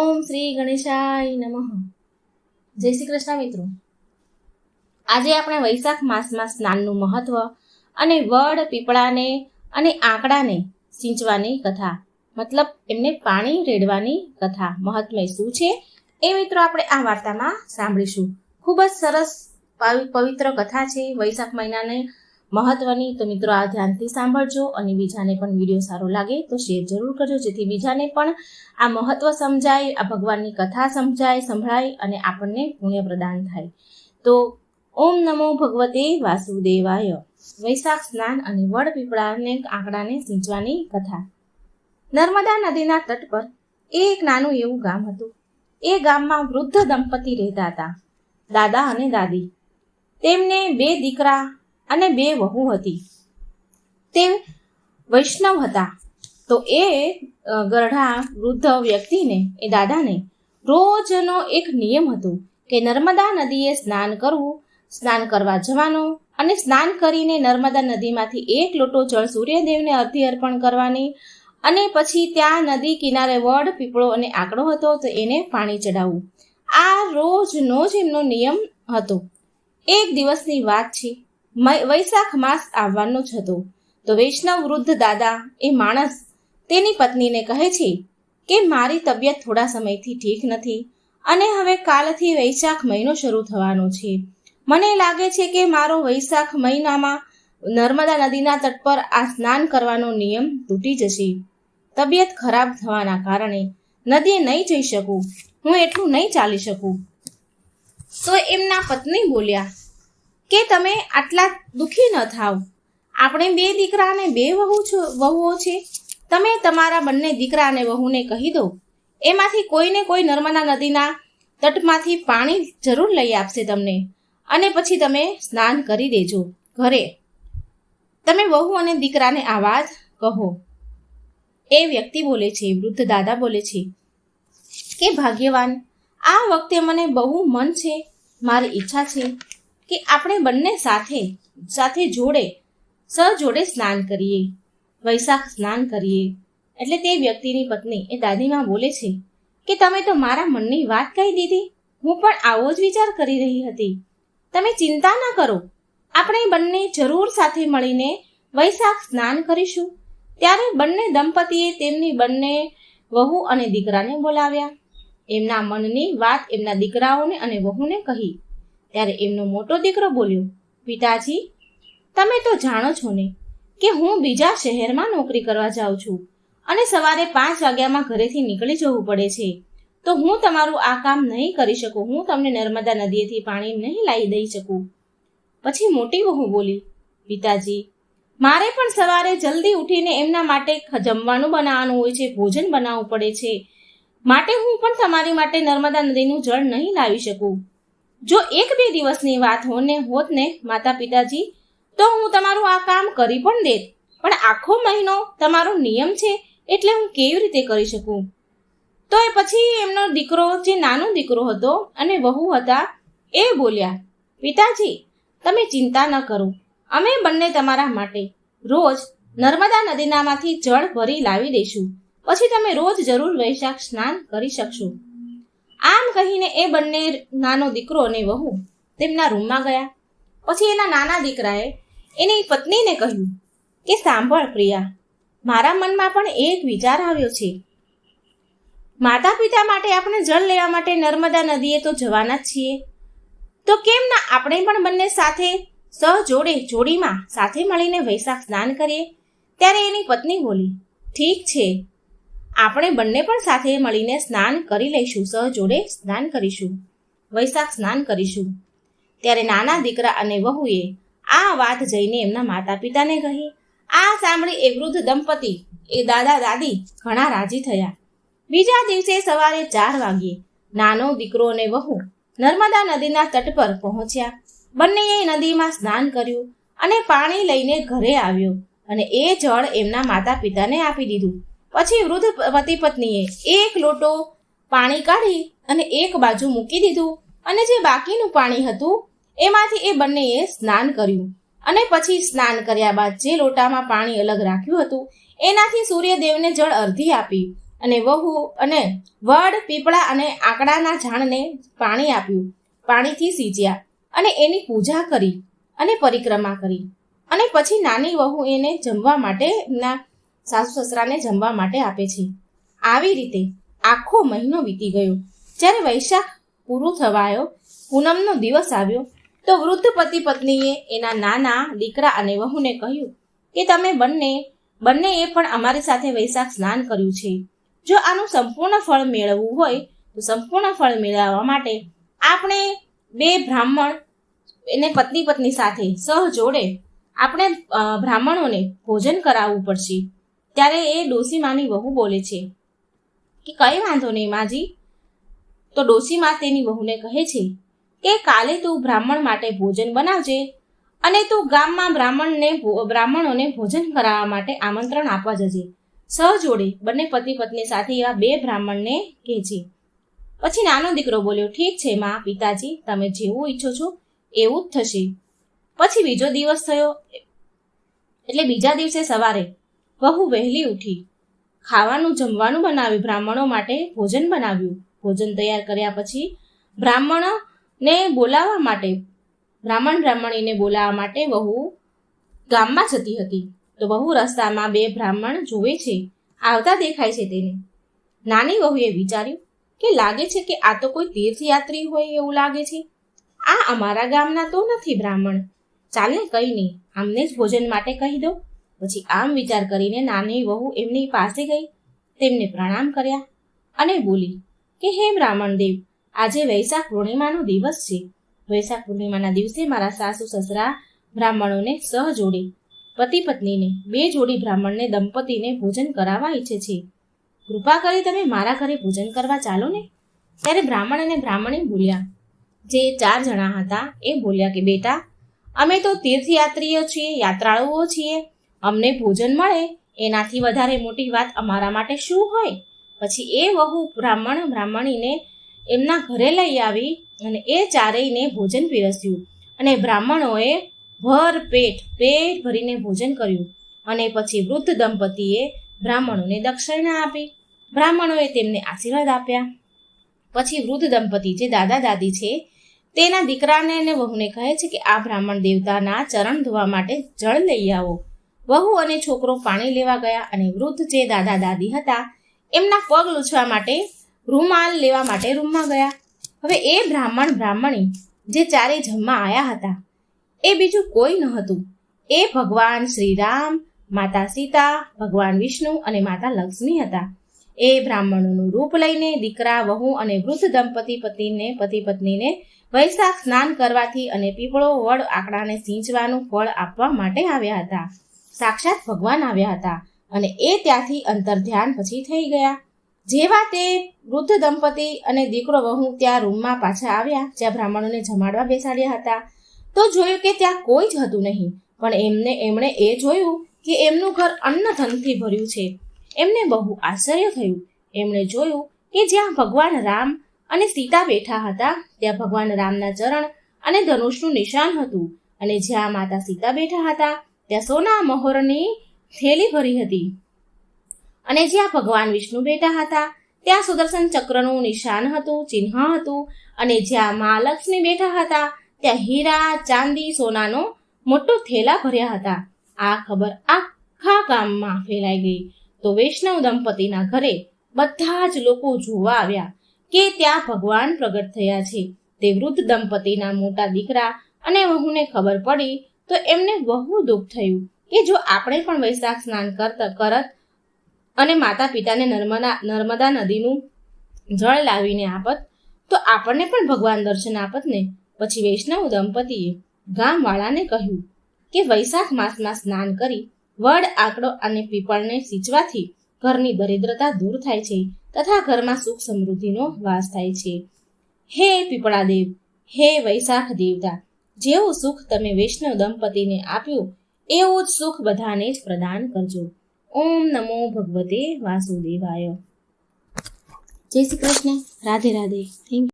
ઓમ શ્રી ગણેશાય નમઃ. જય શ્રી કૃષ્ણ મિત્રો. આજે આપણે વૈશાખ માસમાં સ્નાનનું મહત્વ અને વડ પીપળાને અને આંકડાને સિંચવાની કથા, મતલબ એમને પાણી રેડવાની કથા મહાત્મય શું છે એ મિત્રો આપણે આ વાર્તામાં સાંભળીશું. ખૂબ જ સરસ પાવિ- પવિત્ર કથા છે વૈશાખ મહિનાને મહત્વની તો મિત્રો આ ધ્યાનથી સાંભળજો અને બીજાને પણ વીડિયો સારો લાગે તો શેર જરૂર કરજો. જેથી બીજાને પણ આ મહત્વ સમજાય, આ ભગવાનની કથા સમજાય, સંભળાય અને આપણને પુણ્ય પ્રદાન થાય. તો ઓમ નમો ભગવતે વાસુદેવાય. વૈશાખ સ્નાન અને વડ પીપળાને આંકડાને સિંચવાની કથા. નર્મદા નદીના તટ પર એક નાનું એવું ગામ હતું. એ ગામમાં વૃદ્ધ દંપતી રહેતા હતા. દાદા અને દાદી. તેમને બે દીકરા અને બે વહુ હતી. તે વૈષ્ણવ હતા. તો એ ગરઢા વૃદ્ધ વ્યક્તિને, એ દાદાને રોજનો એક નિયમ હતો કે નર્મદા નદીએ સ્નાન કરવું, સ્નાન કરવા જવાનું અને સ્નાન કરીને નર્મદા નદીમાંથી એક લોટો જળ સૂર્યદેવને અર્ધી અર્પણ કરવાની અને પછી ત્યાં નદી કિનારે વડ, પીપળો અને આંકડો હતો તો એને પાણી ચડાવવું આ રોજનો જ એમનો નિયમ હતો. એક દિવસની વાત છે. વૈશાખ માસ આવવાનો જ હતો. તો વૈષ્ણવ વૃદ્ધ દાદા એ માણસ તેની પત્નીને કહે છે કે મારી તબિયત થોડા સમયથી ઠીક નથી અને હવે કાલથી વૈશાખ મહિનો શરૂ થવાનો છે. મને લાગે છે કે મારો વૈશાખ મહિનામાં નર્મદા નદીના તટ પર આ સ્નાન કરવાનો નિયમ તૂટી જશે. તબિયત ખરાબ થવાના કારણે નદીએ નહીં જઈ શકું. હું એટલું નહીં ચાલી શકું. તો એમના પત્ની બોલ્યા કે તમે આટલા દુઃખી ન થાવ. આપણે બે દીકરા અને બે વહુ છો, વહુઓ છે. તમે તમારા બંને દીકરા અને વહુને કહી દો. એમાંથી કોઈને કોઈ નર્મદા નદીના તટમાંથી પાણી જરૂર લઈ આપશે તમને. અને પછી તમે સ્નાન કરી દેજો ઘરે. તમે વહુ અને દીકરાને આ વાત કહો. એ વ્યક્તિ બોલે છે, વૃદ્ધ દાદા બોલે છે કે ભાગ્યવાન, આ વખતે મને બહુ મન છે, મારી ઈચ્છા છે. કે આપણે બંને સાથે સાથે જોડે, સહજોડે સ્નાન કરીએ, વૈશાખ સ્નાન કરીએ. એટલે તે વ્યક્તિની પત્ની એ દાદીમાં બોલે છે કે, તમે તો મારા મનની વાત કહી દીધી. હું પણ આવો જ વિચાર કરી રહી હતી. તમે ચિંતા ના કરો. આપણે બંને જરૂર સાથે મળીને વૈશાખ સ્નાન કરીશું. ત્યારે બંને દંપતીએ તેમની બંને વહુ અને દીકરાને બોલાવ્યા. એમના મનની વાત એમના દીકરાઓને અને વહુને કહી. ત્યારે એમનો મોટો દીકરો બોલ્યો, પિતાજી, તમે તો જાણો છો ને કે હું બીજા શહેરમાં નોકરી કરવા જાઉં છું અને સવારે પાંચ વાગ્યામાં ઘરેથી નીકળી જવું પડે છે. તો હું તમારું આ કામ નહીં કરી શકું. હું તમને નર્મદા નદીએથી પાણી નહીં લાવી દઈ શકું. પછી મોટી વહુ બોલી, પિતાજી, મારે પણ સવારે જલ્દી ઉઠીને એમના માટે જમવાનું બનાવવાનું હોય છે, ભોજન બનાવવું પડે છે. માટે હું પણ તમારી માટે નર્મદા નદીનું જળ નહીં લાવી શકું. જો એક બે દિવસની વાત હોને હોત ને માતા પિતાજી, તો હું તમારું આ કામ કરી પણ દેત. પણ આખો મહિનો તમારો નિયમ છે એટલે હું કેવી રીતે કરી શકું? તો એ પછી એમનો દીકરો જે નાનો દીકરો હતો અને વહુ હતા, એ બોલ્યા, પિતાજી, તમે ચિંતા ન કરો. અમે બંને તમારા માટે રોજ નર્મદા નદીનામાંથી જળ ભરી લાવી દઈશું. પછી તમે રોજ જરૂર વૈશાખ સ્નાન કરી શકશો. આમ કહીને એ બંને નાનો દીકરો અને વહુ તેમના રૂમમાં ગયા. પછી એના નાના દીકરાએ એની પત્નીને કહ્યું કે સાંભળ પ્રિયા, મારા મનમાં પણ એક વિચાર આવ્યો છે. માતા પિતા માટે આપણે જળ લેવા માટે નર્મદા નદીએ તો જવાના જ છીએ. તો કેમ ના આપણે પણ બંને સાથે સહજોડે જોડીમાં સાથે મળીને વૈશાખ સ્નાન કરીએ? ત્યારે એની પત્ની બોલી, ઠીક છે આપણે બંને પણ સાથે મળીને સ્નાન કરી લઈશું સહજોડે સ્નાન કરીશું. વૈશાખ સ્નાન કરીશું. ત્યારે નાના દીકરા અને વહુએ આ વાત જઈને એમના માતા પિતાને કહી, આ સાંભળી એ વૃદ્ધ દંપતી, એ દાદા દાદી ઘણા રાજી થયા. બીજા દિવસે સવારે ચાર વાગ્યે નાનો દીકરો અને વહુ નર્મદા નદીના તટ પર પહોંચ્યા. બંનેએ નદીમાં સ્નાન કર્યું અને પાણી લઈને ઘરે આવ્યો અને એ જળ એમના માતા પિતાને આપી દીધું. પછી વૃદ્ધ પતિ પત્નીએ એક લોટો પાણી કાઢી અને એક બાજુ મૂકી દીધું. અને જે બાકીનું પાણી હતું, એમાંથી એ બંનેએ સ્નાન કર્યું. અને પછી સ્નાન કર્યા બાદ જે લોટામાં પાણી અલગ રાખ્યું હતું, એનાથી સૂર્યદેવને જળ અર્ધી આપી અને વહુ અને વડ, પીપળા અને આંકડાના ઝાડને પાણી આપ્યું. પાણીથી સીંચ્યા અને એની પૂજા કરી અને પરિક્રમા કરી. અને પછી નાની વહુ એને જમવા માટે એમના સાસુ સસરાને જમવા માટે આપે છે. આવી રીતે આખો મહિનો વીતી ગયો. જ્યારે વૈશાખ પૂરું થવાયો, પૂનમનો દિવસ આવ્યો, તો વૃદ્ધ પતિ પત્નીએ એના નાના, દીકરા અને વહુને કહ્યું કે તમે બંને બંનેએ પણ અમારી સાથે વૈશાખ સ્નાન કર્યું છે. જો આનું સંપૂર્ણ ફળ મેળવવું હોય, તો સંપૂર્ણ ફળ મેળવવા માટે આપણે બે બ્રાહ્મણ, એને પત્ની પત્ની સાથે સહ જોડે આપણે બ્રાહ્મણોને ભોજન કરાવવું પડશે. ત્યારે એ ડોસીમાની વહુ બોલે છે કે કઈ વાંધો નહીં માજી. તો ડોસીમાં તેની વહુને કહે છે કે કાલે તું બ્રાહ્મણ માટે ભોજન બનાવજે અને તું ગામમાં બ્રાહ્મણને બ્રાહ્મણોને ભોજન કરાવવા માટે આમંત્રણ આપવા જજે. સહ જોડે બંને પતિ પત્ની સાથે એવા બે બ્રાહ્મણને કહે છે. પછી નાનો દીકરો બોલ્યો, ઠીક છે માં પિતાજી, તમે જેવું ઈચ્છો છો એવું જ થશે. પછી બીજો દિવસ થયો, એટલે બીજા દિવસે સવારે વહુ વહેલી ઉઠી. ખાવાનું જમવાનું બનાવ્યું. બ્રાહ્મણો માટે ભોજન બનાવ્યું. ભોજન તૈયાર કર્યા પછી બ્રાહ્મણને બોલાવવા માટે, બ્રાહ્મણ બ્રાહ્મણીને બોલાવવા માટે વહુ ગામમાં જતી હતી. તો વહુ રસ્તામાં બે બ્રાહ્મણ જોવે છે. આવતા દેખાય છે તેને. નાની વહુએ વિચાર્યું કે લાગે છે કે આ તો કોઈ તીર્થયાત્રી હોય એવું લાગે છે. આ અમારા ગામના તો નથી બ્રાહ્મણ. ચાલે કંઈ નહીં. આમને જ ભોજન માટે કહી દો. પછી આમ વિચાર કરીને નાની વહુ એમની પાસે ગઈ. તેમને પ્રણામ કર્યા અને બોલી, કે હે બ્રાહ્મણ દેવ, આજે વૈશાખ પૂર્ણિમાનો દિવસ છે. વૈશાખ પૂર્ણિમાના દિવસે મારા સાસુ સસરા બ્રાહ્મણોને સહ જોડે પતિ પત્નીને બે જોડી બ્રાહ્મણને દંપતીને ભોજન કરાવવા ઈચ્છે છે. કૃપા કરી તમે મારા ઘરે ભોજન કરવા ચાલો ને. ત્યારે બ્રાહ્મણ અને બ્રાહ્મણી બોલ્યા, જે ચાર જણા હતા એ બોલ્યા કે, બેટા, અમે તો તીર્થયાત્રીઓ છીએ, યાત્રાળુઓ છીએ. અમને ભોજન મળે, એનાથી વધારે મોટી વાત અમારા માટે શું હોય? પછી એ વહુ બ્રાહ્મણ બ્રાહ્મણીને એમના ઘરે લઈ આવી અને એ ચારેયને ભોજન પીરસ્યું. અને બ્રાહ્મણોએ ભર પેટ પેટ ભરીને ભોજન કર્યું. અને પછી વૃદ્ધ દંપતીએ બ્રાહ્મણોને દક્ષિણા આપી. બ્રાહ્મણોએ તેમને આશીર્વાદ આપ્યા. પછી વૃદ્ધ દંપતી જે દાદા દાદી છે, તેના દીકરાને અને વહુને કહે છે કે આ બ્રાહ્મણ દેવતાના ચરણ ધોવા માટે જળ લઈ આવો. વહુ અને છોકરો પાણી લેવા ગયા અને વૃદ્ધ જે દાદા દાદી હતા, એમના પગ લૂછવા માટે રૂમાલ લેવા માટે રૂમમાં ગયા. હવે એ બ્રાહ્મણ બ્રાહ્મણી જે ચારે જમવા આવ્યા હતા, એ બીજું કોઈ ન હતું. એ ભગવાન શ્રીરામ, માતા સીતા, ભગવાન વિષ્ણુ અને માતા લક્ષ્મી હતા. એ બ્રાહ્મણોનું રૂપ લઈને દીકરા, વહુ અને વૃદ્ધ દંપતી પતિને, પતિ પત્નીને વૈશાખ સ્નાન કરવાથી અને પીપળો, વડ, આંકડાને સિંચવાનું ફળ આપવા માટે આવ્યા હતા. સાક્ષાત ભગવાન આવ્યા હતા અને એ ત્યાંથી અંતર ધ્યાન પછી થઈ ગયા. જેવા તે વૃદ્ધ દંપતી અને દીકરો વહુ ત્યાં રૂમમાં પાછા આવ્યા, જ્યાં બ્રાહ્મણોને જમાડવા બેસાડ્યા હતા. તો જોયું કે ત્યાં કોઈ જ હતું નહીં, પણ એમને, એમણે એ જોયું કે એમનું ઘર અન્નધનથી ભર્યું છે. એમને બહુ આશ્ચર્ય થયું. એમણે જોયું કે જ્યાં ભગવાન રામ અને સીતા બેઠા હતા, ત્યાં ભગવાન રામના ચરણ અને ધનુષનું નિશાન હતું અને જ્યાં માતા સીતા બેઠા હતા ત્યાં સોના મહોરની થેલી ભરી હતી. અને જ્યાં ભગવાન વિષ્ણુ બેઠા હતા, ત્યાં સુદર્શન ચક્રનું નિશાન હતું, ચિહ્ન હતું. અને જ્યાં મહાલક્ષ્મી બેઠા હતા, ત્યાં હીરા, ચાંદી, સોનાનો મોટો થેલા ભર્યા હતા. આ ખબર આખા ગામમાં ફેલાઈ ગઈ. તો વૈષ્ણવ દંપતીના ઘરે બધા જ લોકો જોવા આવ્યા કે ત્યાં ભગવાન પ્રગટ થયા છે. તે વૃદ્ધ દંપતીના મોટા દીકરા અને વહુને ખબર પડી તો એમને બહુ દુઃખ થયું કે જો આપણે પણ વૈશાખ સ્નાન કરતા કરત અને માતા પિતાને નર્મદા નર્મદા નદીનું જળ લાવીને આપત, તો આપણને પણ ભગવાન દર્શન આપત ને. પછી વૈષ્ણવ દંપતીએ ગામવાળાને કહ્યું કે વૈશાખ માસમાં સ્નાન કરી વડ, આંકડો અને પીપળને સિંચવાથી ઘરની દરિદ્રતા દૂર થાય છે તથા ઘરમાં સુખ સમૃદ્ધિનો વાસ થાય છે. હે પીપળાદેવ, હે વૈશાખ દેવતા જેવું સુખ તમે વૈષ્ણવ દંપતીને આપ્યું, એવું જ સુખ બધાને જ પ્રદાન કરજો. ઓમ નમો ભગવતે વાસુદેવાય. જય શ્રી કૃષ્ણ. રાધે રાધે. થેન્ક